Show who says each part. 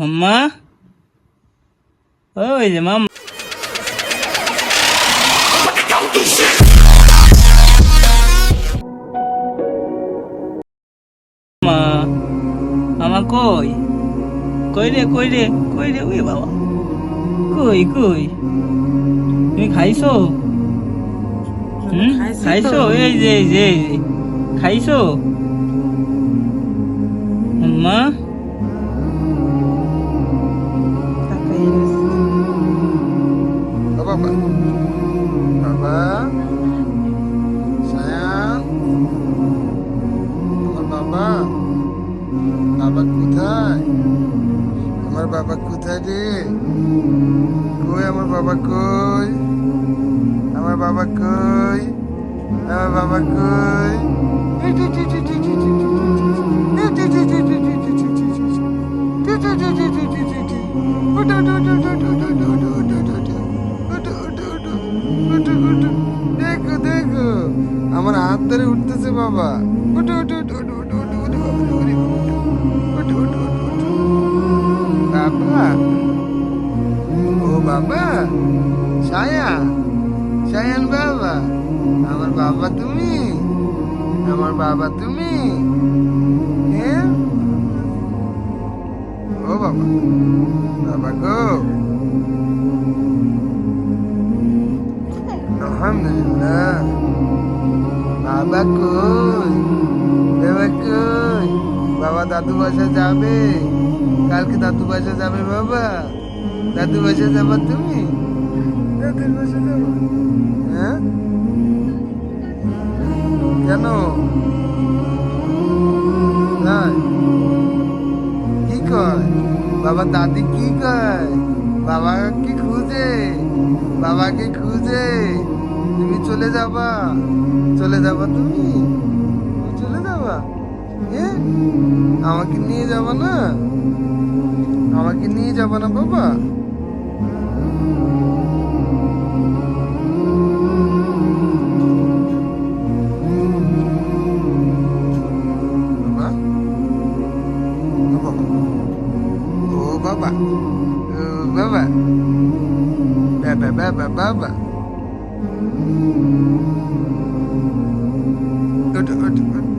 Speaker 1: মাম্মা ওই যে মাম্মা মা মামা কই কই রে কই রে কই রে ওই বাবা কই কই তুমি খাইছো? হুম?
Speaker 2: খাইছি
Speaker 1: এই যে এই যে এই যে। খাইছো? মা
Speaker 3: বাবা কোথায় রে? কই আমার বাবা কই? আমার বাবা কই? আমার বাবা কই? দেখো দেখো। আমার হাত ধরে উঠতেছে বাবা। উঠো উঠো উঠো উঠো উঠো উঠো উঠো উঠো, উঠো, উঠো, উঠো, উঠো, উঠো। বাবা ও বাবা ছায়া ছায়ান বাবা আমার বাবা তুমি আমার বাবা তুমি হ্যাঁ ও বাবা বাবা গো আলহামদুলিল্লাহ বাবা কই বাবা কই বাবা দাদু বাসা যাবে কালকে দাদু বাসা যাবে বাবা। দাদু বাসা যাবা তুমি? দাদুর বাসা যাব। হ্যাঁ? কেন? কি কয়? বাবা দাদি কি কয়? বাবা কি খুঁজে? বাবাকে খুঁজে? তুমি চলে যাবা। চলে যাবা তুমি? আমাকে নিয়ে যাবা না আমাকে নিয়ে যাবা না বাবা বাবা ও বাবা ও বাবা বাবা বাবা বাবা ওঠো, ওঠো, ওঠো, ওঠো, ওঠো,